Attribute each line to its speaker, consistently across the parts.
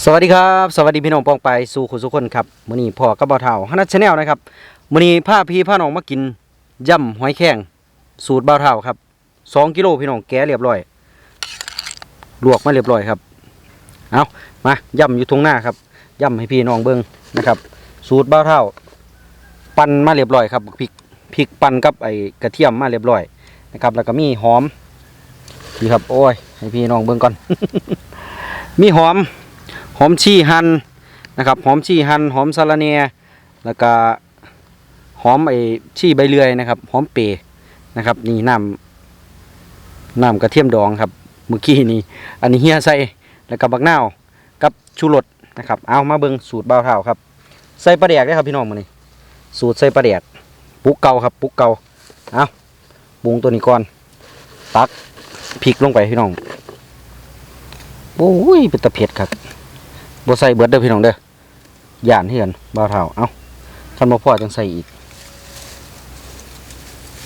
Speaker 1: สวัสดีครับสวัสดีพี่น้องปองไปสู่คุณสุคนครับมื้อนี้พ่อกับบ่าวเฒ่าฮันนัชาแนลนะครับมื้อนี้พาพี่พาน้องมากินย่ำหอยแครงสูตรบ่าวเฒ่าครับ2กิโลพี่น้องแกะเรียบร้อย ลวกมาเรียบร้อยครับเอามาย่ำอยู่ตรงหน้าครับย่ำให้พี่น้องเบิ่งนะครับ สูตรบ่าวเฒ่า ปั่นมาเรียบร้อยครับพริกพริกปั่นกับไอ้กระเทียมมาเรียบร้อยนะครับ แล้วก็มีหอมนี่ครับโอ้ยให้พี่น้องเบิ่งก่อน มีหอม อมชี่หั่นนะครับหอมชี่หั่นหอมสะระเนียแล้วก็หอมไอชี่ใบเลื่อยนะครับหอมเปร์นะครับนี่น้ำน้ำกระเทียมดองครับเมื่อกี้นี่อันนี้เฮียใส่แล้วก็บักนาวกับชูรสนะครับเอามาเบิ่งสูตรเบาเท่าครับ ใส่ปลาแดกได้ครับพี่น้องมื้อนี้สูตรใส่ปลาแดกปุกเกาครับปุกเกาเอาปรุงตัวนี้ก่อนตักพริกลงไปพี่น้องโอ้ยเป็นตะเผ็ดครับ บ่ใส่เบิดเด้อพี่น้องเด้อย่านเฮือนบ่าวเฒ่าเอ้าคันบ่พอจังใส่อีก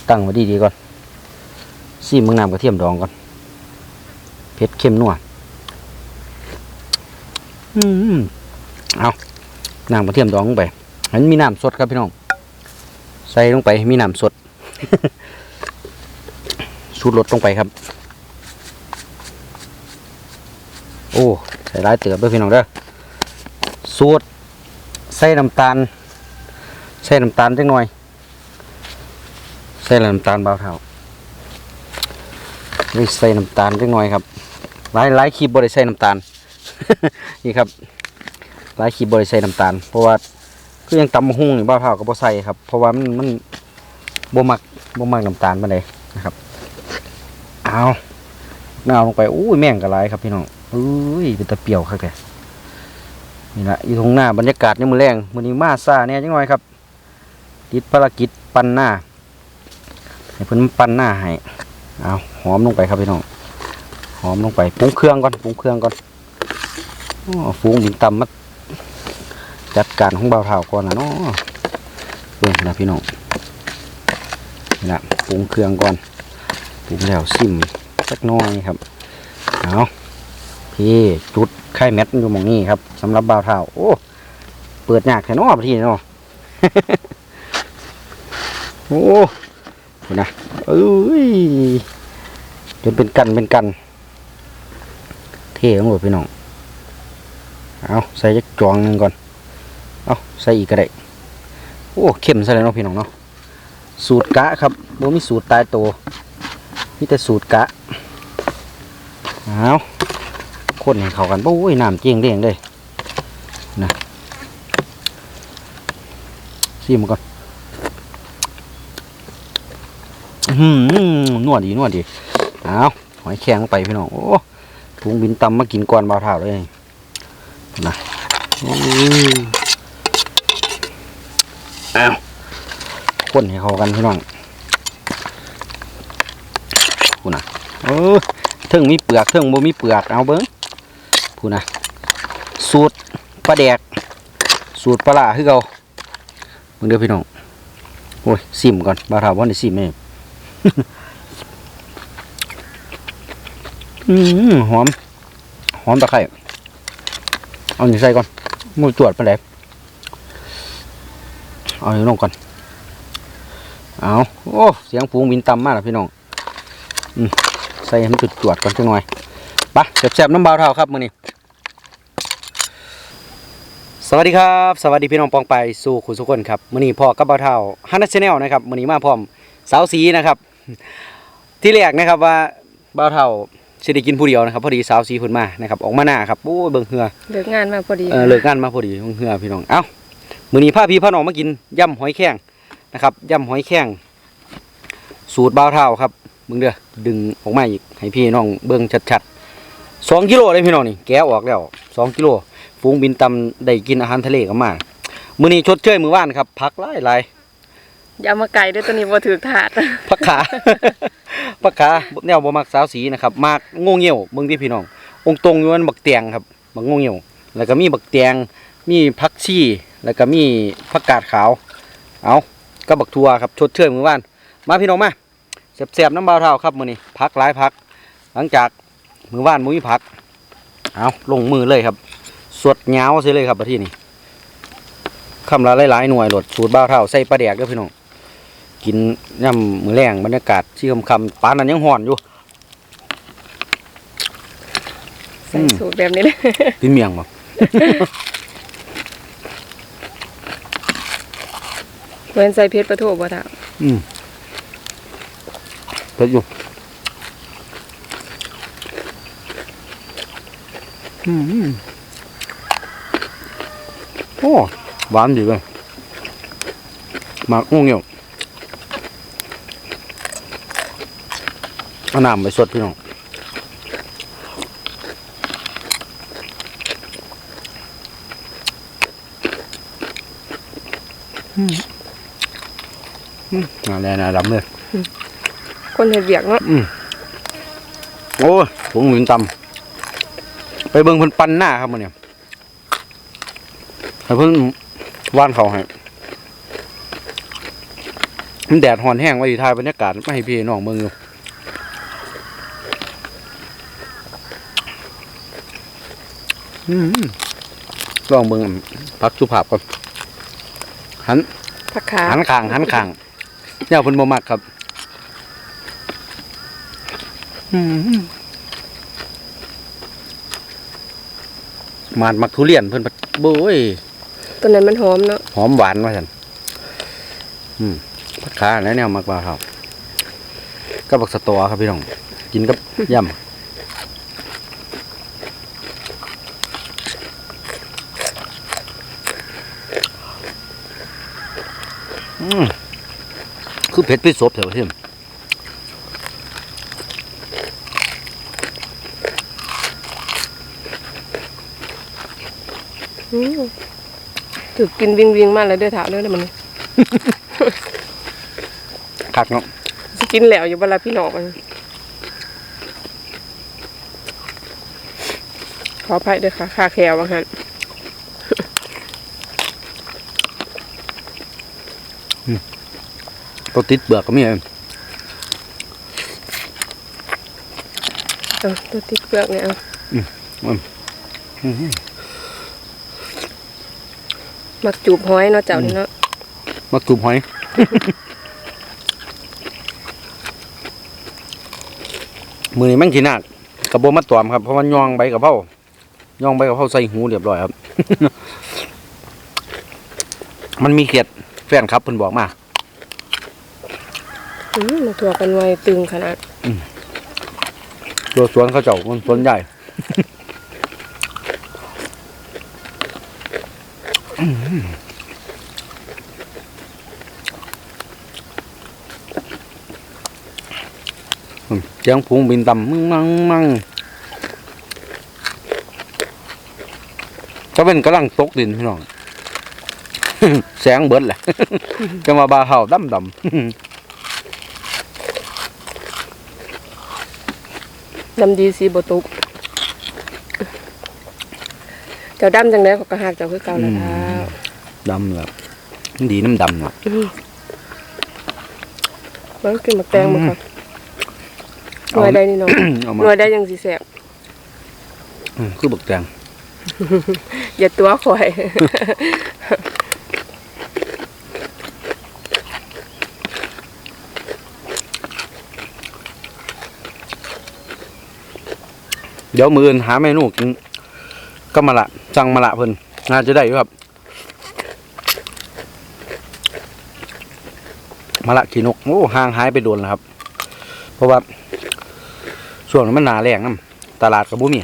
Speaker 1: ตั้งไว้ดีๆก่อนซีมึงน้ำกระเทียมดองก่อนเผ็ดเข้มนัวอืมเอาน้ำกระเทียมดองลงไปเห็นมีน้ำสดครับพี่น้อง ใส่ลงไปมีน้ำสดสูดรสลงไปครับ โอ้ ใส่ร้ายเติบด้วยพี่น้องเด้อ สูตรใส่น้ำตาล ใส่น้ำตาลจักหน่อย ใส่น้ำตาลเบาเท่าใส่น้ำตาลจักหน่อยครับหลายหลายคลิปบริใส่น้ำตาลนี่ครับหลายคลิปบริใส่น้ำตาล เพราะว่าคือยังตำมะฮุ่งนี่เบาเท่าก็บ่ใส่ครับ เพราะว่ามันมันบ่มักบ่มักน้ำตาลมาเลยนะครับเอาหน้าลงไปอู้ยแม่งกระไรครับพี่น้องอุ้ยเป็นตะเปียวครับแก นี่แหละอยู่ตรงหน้าบรรยากาศยังมือแรงมือนี้มาซาเนี่ยจังหน่อยครับติดภารกิจปั้นหน้าให้เพิ่นปั้นหน้าให้เอาหอมลงไปครับพี่น้องหอมลงไปปรุงเครื่องก่อนปรุงเครื่องก่อนอฟูงบินตำมาจัดการของเบาเท่าก่อนนะเนาะเบิ่งนะพี่น้องนี่แหละปรุงเครื่องก่อนปรุงแล้วซิมสักน้อยครับเอา พี่จุดไข่แมทอยู่มองนี้ครับสำหรับบ่าวเท่าโอ้เปิดยากแค่นอประเทศเนาะโอ้ดูนะเอ้ยจนเป็นกันเป็นกัน เท่ของหมดพี่น้องเอาใส่จักจองหนึงก่อนเอาใส่อีกก็ได้โอ้เข้มซะแล้วเนาะพี่น้องเนาะสูตรกะครับบ่มีสูตรตายตัวมีแต่สูตรกะเอา คนให้เข้ากันโอ้ยน้ำเจียงเด้งเลยนะซีมันก่อนหือนวดดีนวดดีเอาหอยแข็งไปพี่น้องโอ้ถุงบินตำมากินก่อนบ่าวเท่าเลยนะเอาคนให้เข้ากันพี่น้องกูนะเออเทิงมีเปลือกเทิงบ่มีเปลือกเอาเบิ้ง พูนะสูตรปลาแดก สูตรปลาร้าคือเกามึงเด้อพี่น้อง โอ้ยซิมก่อนบาถาว่าได้ซิมไหมอืมหอม หอมตะไคร้เอาหนึ่งใส่ก่อนมือจวดไปเลยเอาอยู่ลงก่อน เอาโอ้ เสียงฟูงบินต่ำมากนะพี่น้องอใส่ให้มันจุดจวดก่อนจังหน่อย ไปแซ่บๆน้ำเบาเท่าครับมือนี้สวัสดีครับ สวัสดีพี่น้องปองไปสู่คุณสุกคนครับมื้อนี้พ่อกับเบาเท่าฮันนัชแนลนะครับมื้อนี้มาพร้อมสาวสีนะครับ ที่แรกนะครับว่าเบาเท่าสิได้กินผู้เดียวนะครับพอดีสาวสีเพิ่นมานะครับออกมาหน้าครับโอ้ยเบิ่งเหือ
Speaker 2: เลิกงานมาพอดี
Speaker 1: เออเลิกงานมาพอดีเบิ่งเหือพี่น้องเอ้ามื้อนี้พาพี่พาน้องมากินยำหอยแครงนะครับยำหอยแครงสูตรเบาเท่าครับเบิ่งเด้อดึงออกมาอีกให้พี่น้องเบิ่งชัดๆ สองกิโลเลยพี่น้องนี่แกะออกแล้วสองกิโลฟูงบินตำได้กินอาหารทะเลก็มามื้อนี้ชดเชยมื้อวานครับผักหลายหลาย
Speaker 2: อย่ามาไก่ด้วยตัวนี้บ่ถือถาด
Speaker 1: ผักขาผักขาแนวบ่มักสาวสีนะครับมากโง่เงี้ยวเบิ่งที่พี่น้อง องค์ตรงอยู่มันบักเตียงครับบักโง่เงี้ยวแล้วก็มีบักเตียงมีผักชีแล้วก็มีผักกาดขาว เอาก็บักทัวครับชดเชยมื้อวาน มาพี่น้องมาแซ่บๆน้ำบาวเท่าครับมื้อนี้ผักหลายผัก หลังจาก มื้อวานมื้อมีผัก เอาลงมือเลยครับสดเหงาซิเลยครับประที่นี่คำละหลายๆหน่วยโหลดสูตรบ้าวเท่าใส่ปลาแดกเด้อพี่น้อง กินย่ำมือแรงบรรยากาศที่คำคำๆปานนั้นยังห่อนอยู่
Speaker 2: ใส่สูตรแบบนี้เลย
Speaker 1: กินเมียงบ่
Speaker 2: เหมือนใส่เพชรประโถบ่ท่า
Speaker 1: อืมเผ็ดอยู่อืม โอ้หวานดีเลยหมากงงเงี้ยวเอาน้ำไปสดพี่น้องอืมอะไรนะดำเลย
Speaker 2: คนเฮ็ดเวียกเนาะ
Speaker 1: โอ้ยผงหมินตำไป เบิ่งเพิ่นปั้นหน้าครับมันเนี่ยให้เพิ่นว่านเขาให้มันแดดหอนแห้งไว้ที่ท้ายบรรยากาศไม่ให้พี่น้องเบิ่งอยู่อืมลองเบิ่งพักสุภาพก่อนหัน
Speaker 2: ผักขา
Speaker 1: หันข้างหันข้างเนี่ยเพิ่นบ่มักครับ อืม มาดมักทุเรียนเพิ่นบัดโบ้ย
Speaker 2: ตัวนั้นมันหอมเนาะ
Speaker 1: หอมหวานว่าซั่นอืมผักขาแนวแนวมักว่าครับก็บักสะตอครับพี่น้อง กินกับยำอืมคือเผ็ดพิศพแถวเทียม
Speaker 2: ถูกกินวิ่งวิ่งๆมาแล้วเด้อท่าเด้อเดี๋ยวมัน
Speaker 1: คักเนาะ
Speaker 2: สิกินแล้วอยู่บ่ล่ะพี่น้องมันขออภัยเด้อค่ะค่าแคลว่าหั่น
Speaker 1: ตัวติดเบือกก็มีเอง
Speaker 2: เอาตัวติดเปลือกเนี่ยเอา
Speaker 1: อืม
Speaker 2: มักจูบหอยเนาะเจ้านี่เนาะ
Speaker 1: มักจูบหอย มือนี้แม่งขี้นาดกระโบมัดตอมครับเพราะมันย่องใบกระเพราย่องใบกระเพราใส่หูเรียบร้อยครับ มันมีเขียดแฟนครับเพิ่นบอกมา
Speaker 2: อืมมาตัวกันไวตึงขนาด
Speaker 1: ตัวสวนเขาเจ้ามันสวนใหญ่ เสียงพุงบินต่ำมึงมังมังจะเป็นกำลังตกดินพี่น้องแสงเบิดแหละจะมาบาเห่าดำดำ
Speaker 2: ดำดีสีบ่ตุก เจ้าดำจังได๋เขาก็หักเจ้าคือเก่าแล้วท่า
Speaker 1: ดำแบบดีน้ำดำเนาะ
Speaker 2: มันกินหมักแตงบ่ครับ หน่วยใดนี่เนาะ
Speaker 1: เอา
Speaker 2: ห
Speaker 1: มา
Speaker 2: น่วยใดยังสิแซ่บ
Speaker 1: อืมคือบักแตง
Speaker 2: อย่าตัวข่อย
Speaker 1: เดี๋ยวมืออื่นหาเมนูกินก็มาละจังมาละเพิ่นน่าจะได้อยู่ครับ มาละขีนกโอ้ห่างหายไปโดนแล้วครับ เพราะว่า ช่วงนี้มันหนาแรงน้ำตลาดกับบุ้มี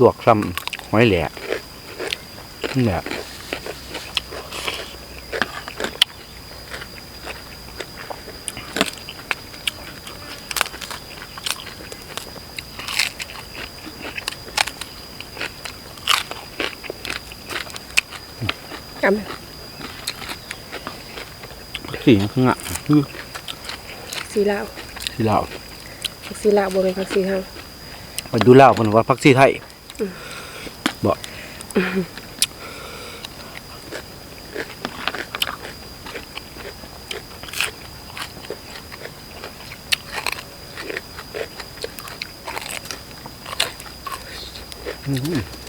Speaker 1: ลวกซ้ำหอยแหละนี่แหละ
Speaker 2: กัน
Speaker 1: สีข้างอะคือ
Speaker 2: สีลาว
Speaker 1: สีลาว
Speaker 2: ผักสีลาวบ่เป็นผักสีเฮา
Speaker 1: มาดูลาวมนว่าผักสีไทยบอก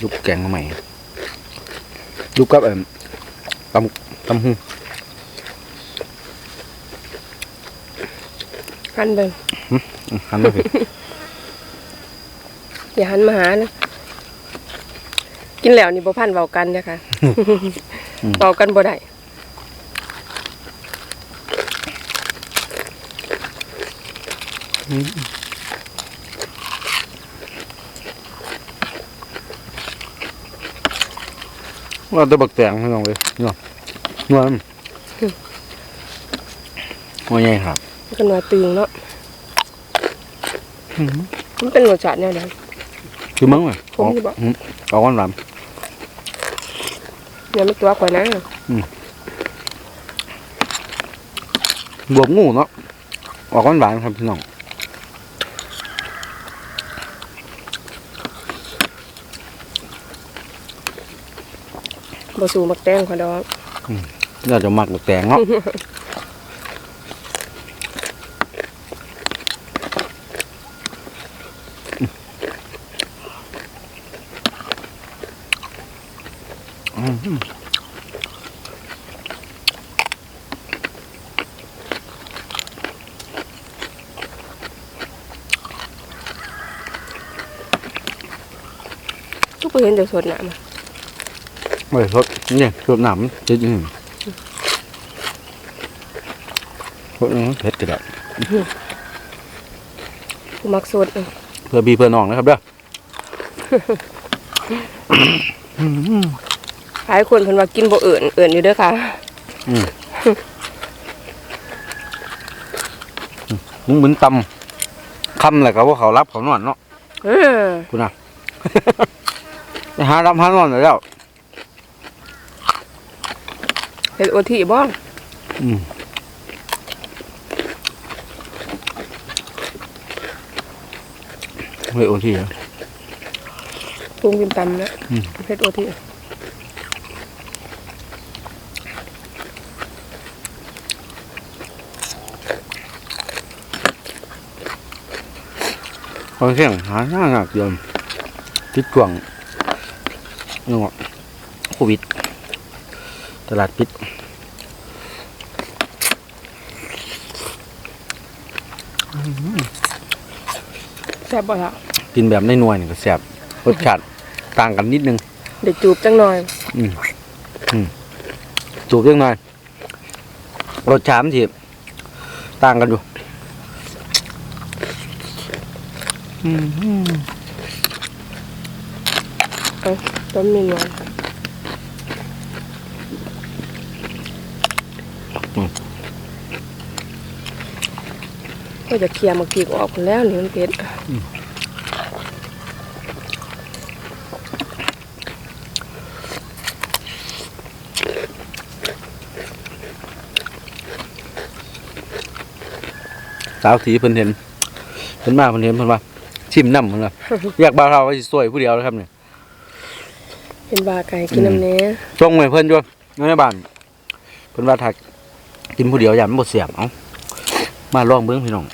Speaker 1: ยุบแกงใหม่ลูกกับเอ่อ ตำตำหู
Speaker 2: หันเบิ่ง
Speaker 1: อืมหันมาผิด
Speaker 2: อย่าหันมาหานะกินแล้วนี่บ่พันเว้ากันเด้อค่ะเว้ากันบ่ได้
Speaker 1: ว่าแตะบักแตงพี่น้องเลยเนาะนวลว่าไงครับ
Speaker 2: มันก็หน่วยตึงเนาะมันเป็นรสชาติแนวใด
Speaker 1: คือมั้งเลย
Speaker 2: ผมสิบอก
Speaker 1: เอาก้อนหลาม
Speaker 2: เนี่ยมันตัวข่อยนะ
Speaker 1: บวบงูเนาะออกก้อนหวานครับพี่น้อง
Speaker 2: บ่สู้มักแตงข่อยดอก
Speaker 1: น่าจะมักบักแตงเนาะ
Speaker 2: ทุกคนเห็นแต่สดน้ำ อะ
Speaker 1: ไม่สดนี่สดหนำจริงสดนี่เผ็ดกระดาษ
Speaker 2: ผู้มักสดอะ
Speaker 1: เพื่อบีเพื่อน้องนะครับเด้อ
Speaker 2: หลายคนเพิ่นว่ากินบ่เอิ่นเอิ่นอยู่เด้อค่ะ
Speaker 1: มึงเหมือนตำคำแหละครับว่าเขารับเขานอนเนาะ
Speaker 2: เออ
Speaker 1: คุณน่ะไปหารับหานอนเลยแล้ว
Speaker 2: เฮ็ดโอทีบ่
Speaker 1: อืมเฮ้ยโอทีเหรอ
Speaker 2: ปรุงกินตำนะ
Speaker 1: อืม
Speaker 2: เฮ็ดโอที
Speaker 1: คอนแข่งหาหน้าหนักเดิมติดกว่างนี่วะโควิด ตลาดปิด
Speaker 2: แซ่บบ่ล่ะ
Speaker 1: กินแบบในหน่วยนี่ก็แซ่บรสชาติต่างกันนิดนึง
Speaker 2: เดี๋ยวจูบจังหน่อย
Speaker 1: อืมอืมจูบยังไงรสชาติมันสิต่างกันอยู่อืม
Speaker 2: ต้มมีนวล ก็จะเคลียร์มากีกออกหมดแล้วนี่มันเผ็ด
Speaker 1: สาวสีเพิ่นเห็นเพิ่นมาเพิ่นเห็นเพิ่นว่าชิมน้ำเพิ่นว่าอยากบ่าวเราก็สิสวยผู้เดียวนะครับเนี่ย
Speaker 2: เป็นบาไก่กินน้ำเนี้ย
Speaker 1: ส่งให้เพิ่นอยู่ในบ้านเพิ่นว่าถ้ากินผู้เดียวอย่ามันบ่เสียบเอ้า มาลองเบิ่งพี่น้อง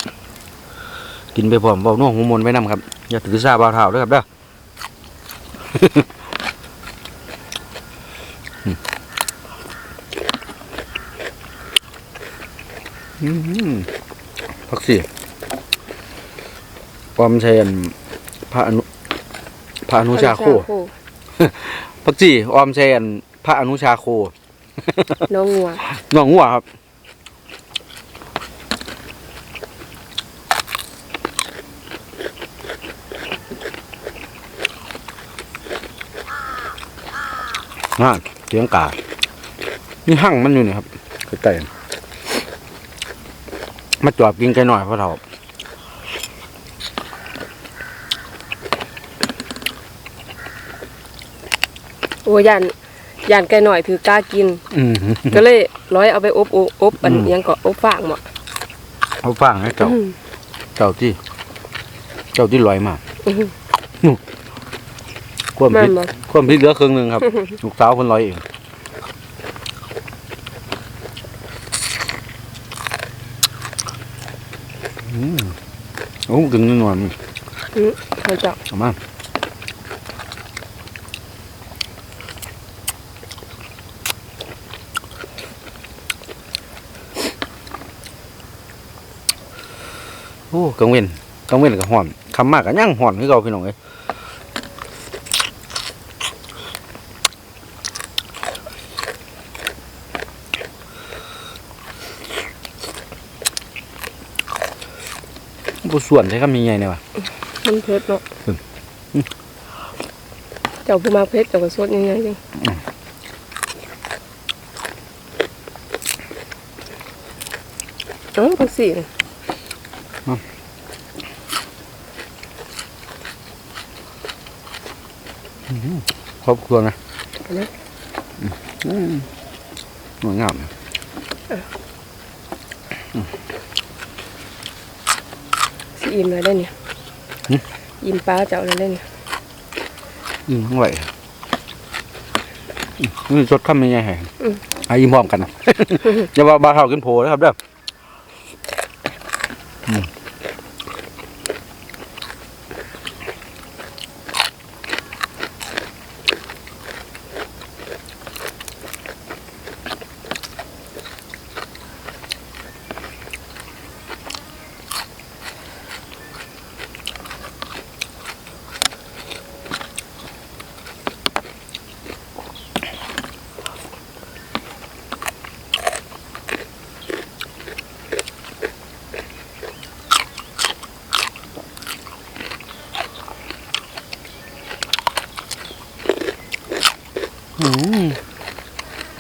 Speaker 1: กินไปพร้อมเว้าน่วหัวมนต์ไว้นํครับ อย่าถือซาบ่าวเฒ่าเด้อครับเด้ออืมพักเสียความใช่อันพระอนุพระอนุชาโคพักจีออมแซนพระอนุชาโค
Speaker 2: น้องงัว
Speaker 1: น้องหัวครับ น่าเสียงกานี่หั่งมันอยู่นี่ครับใกล้ๆมาจอบกินไก่หน่อยพ่อเฒ่า
Speaker 2: โอ้ยานยานไก่หน่อยถือกล้ากิน
Speaker 1: อืม
Speaker 2: ก็เลยร้อยเอาไปอบอบอบอัน
Speaker 1: อืม
Speaker 2: ยังก็อบฟางหมด
Speaker 1: เขาฟังให้เจ้าเจ้าที่ เจ้าที่ลอยมา
Speaker 2: อื้อหือ
Speaker 1: ความ
Speaker 2: พริ
Speaker 1: ก
Speaker 2: นั่
Speaker 1: ความพริกเหลือครึ่งหนึ่งครับ ลูกสาวคนร้อยเองอืมโอ้กินแน่
Speaker 2: นอน เขาจะ
Speaker 1: เอามาโอ้กังเวนกังเวนกับหอนคำมากกับย่างห่อนคือเราพี่น้องเอ้ บ่ส่วนใช้คำใหญ่ๆเนี่ยวะ
Speaker 2: มันเผ็ดเนาะ
Speaker 1: อืม
Speaker 2: เจ้าผู้มาเผ็ดเจ้าก็สดยังไงจังเอ้าพักสี่น่ะ
Speaker 1: ครอบครัวนะ
Speaker 2: เอานะ
Speaker 1: อืมสวยงามนะ
Speaker 2: สิอิ่มเลยได้เนี่ยอิ่ม ปลาเจ้าเลยได้เนี่ย
Speaker 1: อืมอร่อยอืมนี่สดคำใหญ่ๆให้
Speaker 2: อืม
Speaker 1: ให้ยิ้มพร้อมกันนะอย่าว่าบาเท่ากินโผนะครับเด้อ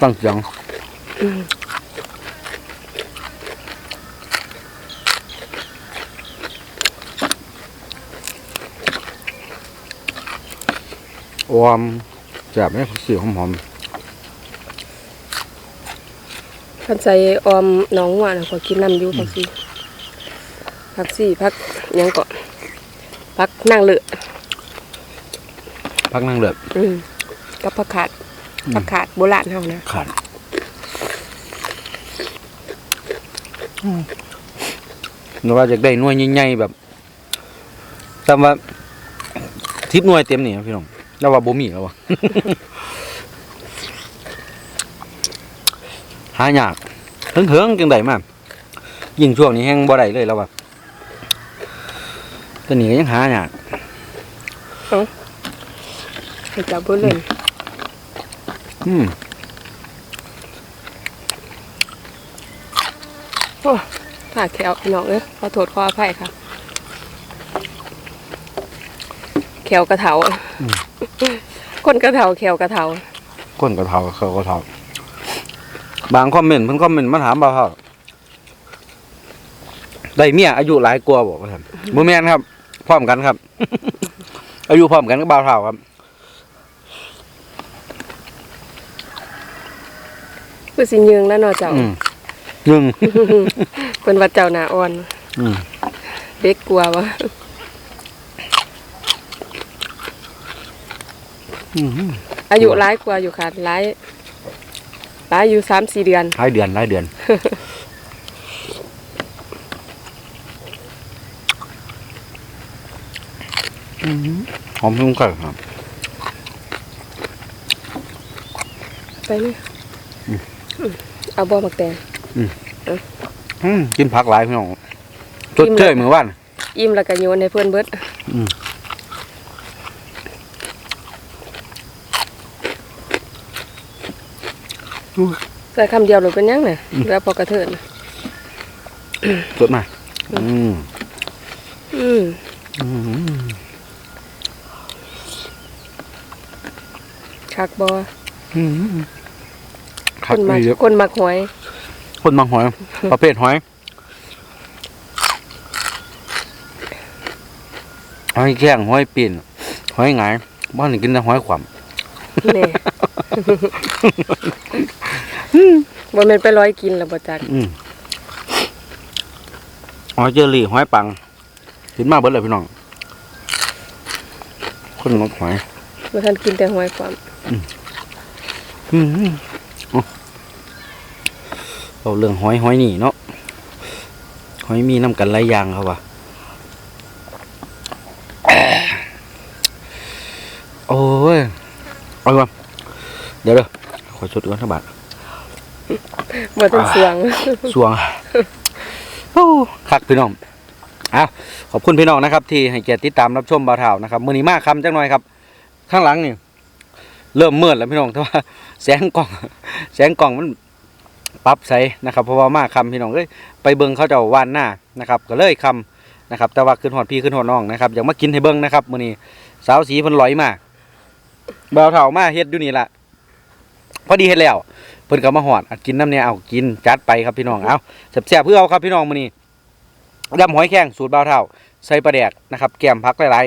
Speaker 1: ตั้งเสียง
Speaker 2: อืม
Speaker 1: ออมจับไม่ผักชีหอม
Speaker 2: พันใส่ออมหน้องหวานขอกินน้ำอยู่พักสี่พักสี่พักหยังเกาะพักนั่งเลือ
Speaker 1: ๆพักนั่งเลือด
Speaker 2: อืมกับผักขาด
Speaker 1: อืม
Speaker 2: ผักขาดโบราณเฮานะ
Speaker 1: ขาดหนูว่าอยากได้หน่วยใหญ่ๆแบบแต่ว่าทิปหน่วยเต็มนี่ครับพี่น้องแล้วว่าบ่มีแล้ววะ หายากเถิงๆจังไดมากยิ่งช่วงนี้แห้งบ่ได้เลยแล้วว่ะแตัวนี้ก็ยังหายาก
Speaker 2: ให้เจ้าบ่เล่น
Speaker 1: อืม
Speaker 2: โอ้ขาดแขวพี่น้องเอ้ยขอโทษขออภัยค่ะแขวกระเถาคนกระเถาแขวกระเถา
Speaker 1: ก้นกระเทาเขากระเทาบางคอมเมนต์เพิ่นคอมเมนต์มาถามบ่าวเฮาได้เมียอายุหลายกว่าบ่ว่าซั่นบ่แม่นครับ พร้อมกันครับ อายุพร้อมกันกับบ่าวเฒ่าครับ
Speaker 2: คือสิยืงแล้วเนาะเจ้า
Speaker 1: อืมหนึ่ง
Speaker 2: เป็นว่าเจ้าหน้าอ่อน
Speaker 1: อืม
Speaker 2: เด็กกลัววะ
Speaker 1: อืม
Speaker 2: อายุหลายกว่าอยู่ค่ะหลายหลายอยู่สามสี่เดือน
Speaker 1: หลายเดือนหลายเดือน อืมหอมพุ่งกันครับ
Speaker 2: ไปนี่อืม เอาบ่อมักแตง
Speaker 1: อืมกินผักหลายพี่น้องจดเจ้ยมือว่าน
Speaker 2: อิ่มแล้วก็โยนให้เพื่อนเบิด
Speaker 1: อืม
Speaker 2: ใส่คำเดียวหรือเป็นหยังน่ะแล้วพอกระเทินน่ะ
Speaker 1: จดมาอืม
Speaker 2: อืม
Speaker 1: อืม
Speaker 2: คักบ่
Speaker 1: อืม
Speaker 2: ค
Speaker 1: คัก
Speaker 2: นมัก
Speaker 1: เยอะ
Speaker 2: คนมักหอย
Speaker 1: คนบางหอย ประเภทหอยหอยแข้งหอยปีนหอยหงายบ้านนี่กินแต่หอยขวาม
Speaker 2: นี่ บ่แม่นไปร้อยกินแล้วบ่จัก
Speaker 1: อืมหอยเจอรี่หอยปังขึ้นมาเบิดเลยพี่น้อง คนงกหอย
Speaker 2: บ่ทันกินแต่หอยความ
Speaker 1: อืมเอาเอาเรื่องหอยหอยนี่เนาะหอยมีน้ำกันหลายอย่างครับว่ะโอ้ยเอาก่อนเดี๋ยวเด้อขอชดก่อนทั้งบาท
Speaker 2: บ่ทันเสียง
Speaker 1: สวงโอ้คักพี่น้องอ้าวขอบคุณพี่น้องนะครับ ที่ให้เกียรติติดตามรับชมบ่าวเท่านะครับมื้อนี้มาคำจังหน่อยครับ ข้างหลังนี่เริ่มมืดแล้วพี่น้องแต่ว่าแสงกล่อง แสงกล่องมัน ปรับใส่นะครับ เพราะว่ามาคำพี่น้องเอ้ยไปเบิ่งเขาเจ้าว่านหน้านะครับ ก็เลยคำนะครับ แต่ว่าขึ้นหอดพี่ขึ้นหอดน้องนะครับอยากมากินให้เบิ่งนะครับมื้อนี้สาวสีเพิ่นลอยมาบ่าวเท่ามาเฮ็ดอยู่นี่ล่ะพอดีเฮ็ดแล้ว เพิ่นก็มาหอดอัดกินน้ำเนี่ยเอากินจัดไปครับพี่น้องเอาแซ่บๆเพื่อเอาครับพี่น้องมื้อนี้ยำหอยแข้งสูตรบ่าวเท่า ใส่ปลาแดกนะครับ แกมพักหลาย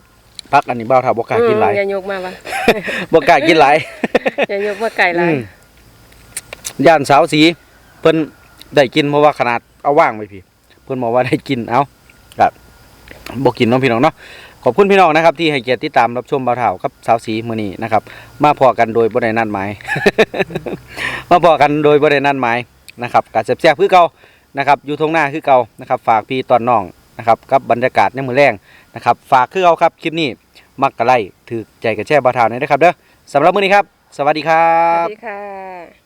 Speaker 1: ๆพักอันนี้บ่าวเท่าบ่กล้ากินหลาย
Speaker 2: อืมอย่ายกมาวะ
Speaker 1: บ่กล้ากินหลาย
Speaker 2: อย่ายกมาไก่หลาย
Speaker 1: อืม ย่านสาวสีเพิ่นได้กินเพราะว่าขนาดเอาว่างไปพี่ เพิ่นบอกว่าได้กินเอาก็บ่กินน้องพี่น้องเนาะขอบคุณพี่น้องนะครับที่ให้เกียรติติดตามรับชมบ่าวเท่ากับสาวสีมือนี้นะครับ มาพอกันโดยบ่ได้นัดหมาย มาพอกันโดยบ่ได้นัดหมายนะครับการแซ่บๆคือเก่านะครับอยู่ทงหน้าคือเก่านะครับ ฝากพี่ตอนน้องนะครับกับบรรยากาศในมือแรงนะครับ ฝากคือเก่าครับคลิปนี้มักกะไลถือใจกับแช่บ่าวเท่านี่นะครับเด้อสำหรับมือนี้ครับ สวัสดีครั
Speaker 2: สวั
Speaker 1: บ
Speaker 2: สดีค่ะ